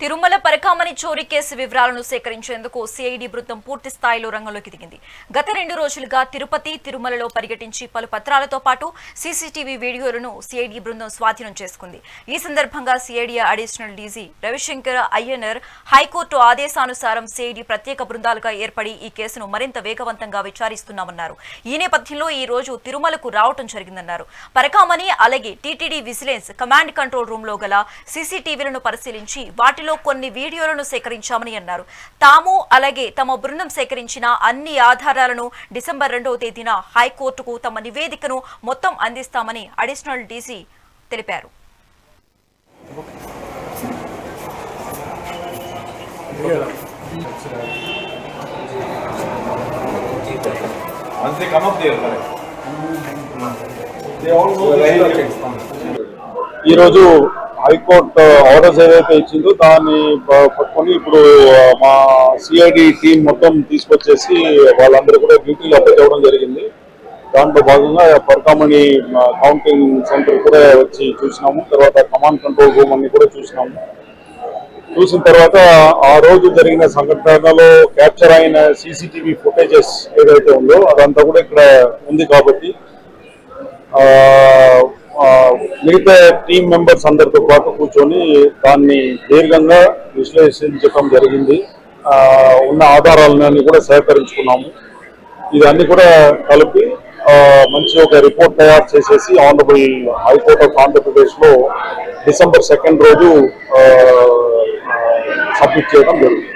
తిరుమల పరకామణి చోరీ కేసు వివరాలను సేకరించేందుకు సిఐడి బృందం పూర్తి స్థాయిలో రంగంలోకి దిగింది. గత రెండు రోజులుగా తిరుపతి తిరుమలలో పర్యటించి పలు పత్రాలతో పాటు సీసీటీవీ వీడియోలను సిఐడి బృందం స్వాధీనం చేసుకుంది. ఈ సందర్భంగా CID additional DG Ravishankar Ayyanar high court ఆదేశానుసారం సిఐడి ప్రత్యేక బృందాలుగా ఏర్పడి ఈ కేసును మరింత వేగవంతంగా విచారిస్తున్నామన్నారు. ఈ నేపథ్యంలో ఈ రోజు తిరుమలకు రావటం జరిగిందన్నారు. పరకామణి అలాగే టీటీడీ విజిలెన్స్ కమాండ్ కంట్రోల్ రూమ్లో గల సీసీటీవీలను పరిశీలించి వాటిలో కొన్ని వీడియోలను సేకరించామని అన్నారు తాము అలాగే తమ బృందం సేకరించిన అన్ని ఆధారాలను డిసెంబర్ రెండవ తేదీన హైకోర్టుకు తమ నివేదికను మొత్తం అందిస్తామని అడిషనల్ డీసీ తెలిపారు Once they come up correct? They all know ఈరోజు హైకోర్టు ఆర్డర్స్ ఏదైతే ఇచ్చిందో దాన్ని ప- పట్టుకొని ఇప్పుడు మా సిఐడి టీం మొత్తం తీసుకొచ్చేసి వాళ్ళందరూ కూడా డ్యూటీలో అప్పచెప్పడం జరిగింది. దాంట్లో భాగంగా పర్కామణి కౌంటింగ్ సెంటర్ కూడా వచ్చి చూసినాము. తర్వాత కమాండ్ కంట్రోల్ రూమ్ అన్ని కూడా చూసినాము. చూసిన తర్వాత ఆ రోజు జరిగిన సంఘటనలో క్యాప్చర్ అయిన సీసీటీవీ ఫుటేజెస్ ఏదైతే ఉందో అదంతా కూడా ఇక్కడ ఉంది కాబట్టి మిగతా టీం మెంబర్స్ అందరితో పాటు కూర్చొని దాన్ని దీర్ఘంగా విశ్లేషించడం జరిగింది. ఉన్న ఆధారాలన్నీ కూడా సేకరించుకున్నాము. ఇవన్నీ కూడా కలిపి మంచి ఒక రిపోర్ట్ తయారు చేసేసి ఆనరబుల్ హైకోర్ట్ ఆఫ్ ఆంధ్రప్రదేశ్లో డిసెంబర్ సెకండ్ రోజు సబ్మిట్ చేయడం జరుగుతుంది.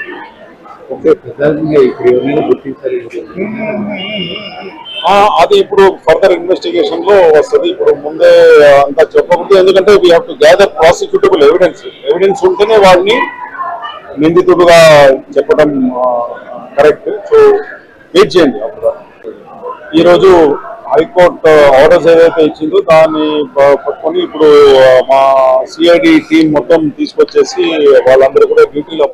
ఓకే ప్రధానంగా ఇప్పుడు ఏమైనా గుర్తించాలి అది ఇప్పుడు ఫర్దర్ ఇన్వెస్టిగేషన్లో వస్తుంది. ఇప్పుడు ముందే అంతా చెప్పకూడదు ఎందుకంటే we have to gather prosecutable evidence evidence ఉంటేనే వాడిని నిందితుడుగా చెప్పడం కరెక్ట్ సో వెయిట్ చేయండి అప్పుడు. ఈరోజు హైకోర్టు ఆర్డర్స్ ఏదైతే ఇచ్చిందో దాన్ని ప- పట్టుకొని ఇప్పుడు మా సిఐడి టీం మొత్తం తీసుకొచ్చేసి వాళ్ళందరూ కూడా డ్యూటీలో